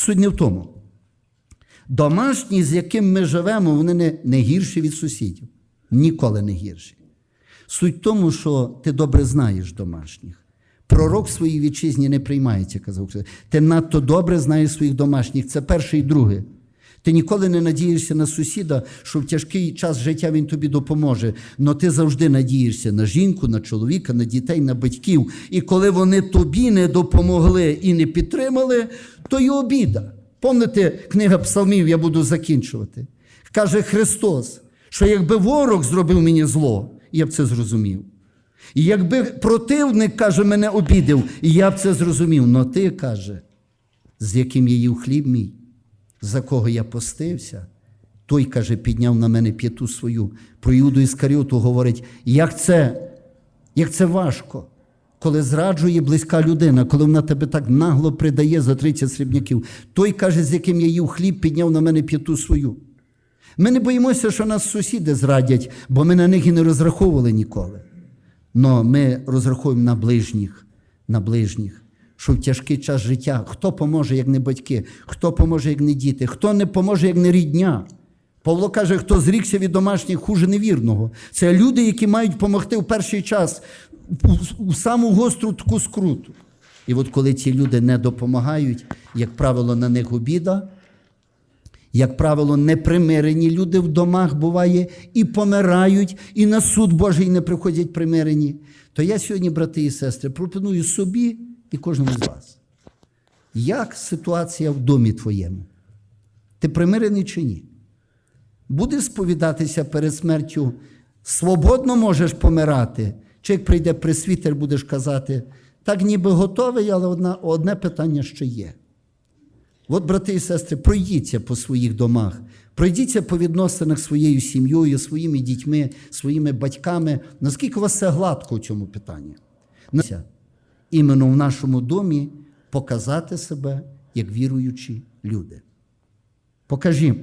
Суть не в тому. Домашні, з яким ми живемо, вони не, не гірші від сусідів. Ніколи не гірші. Суть в тому, що ти добре знаєш домашніх. Пророк своїй вітчизні не приймається, казав. Ти надто добре знаєш своїх домашніх. Це перше і друге. Ти ніколи не надієшся на сусіда, що в тяжкий час життя він тобі допоможе. Но ти завжди надієшся на жінку, на чоловіка, на дітей, на батьків. І коли вони тобі не допомогли і не підтримали, то й обіда. Помните, книга Псалмів, я буду закінчувати. Каже Христос, що якби ворог зробив мені зло, я б це зрозумів. І якби противник, каже, мене обідав, я б це зрозумів. Но ти, каже, з яким я їв хліб мій, за кого я постився, той, каже, підняв на мене п'яту свою. Про Іуду Іскаріоту говорить, як це, як це важко, коли зраджує близька людина, коли вона тебе так нагло придає за 30 срібняків. Той, каже, з яким я їв хліб, підняв на мене п'яту свою. Ми не боїмося, що нас сусіди зрадять, бо ми на них і не розраховували ніколи. Но ми розраховуємо на ближніх, на ближніх, що в тяжкий час життя хто поможе, як не батьки, хто поможе, як не діти, хто не поможе, як не рідня. Павло каже, хто зрікся від домашніх хуже невірного. Це люди, які мають допомогти в перший час у, саму гостру таку скруту. І от коли ці люди не допомагають, як правило, на них обіда, як правило, непримирені люди в домах буває і помирають, і на суд Божий не приходять примирені. То я сьогодні, брати і сестри, пропоную собі і кожному з вас. Як ситуація в домі твоєму? Ти примирений чи ні? Будеш сповідатися перед смертю, свободно можеш помирати, чи як прийде присвітер, будеш казати, так ніби готовий, але одна, одне питання ще є. От, брати і сестри, пройдіться по своїх домах, пройдіться по відносинах своєю сім'єю, своїми дітьми, своїми батьками. Наскільки у вас все гладко у цьому питанні? Іменно в нашому домі показати себе як віруючі люди. Покажімо,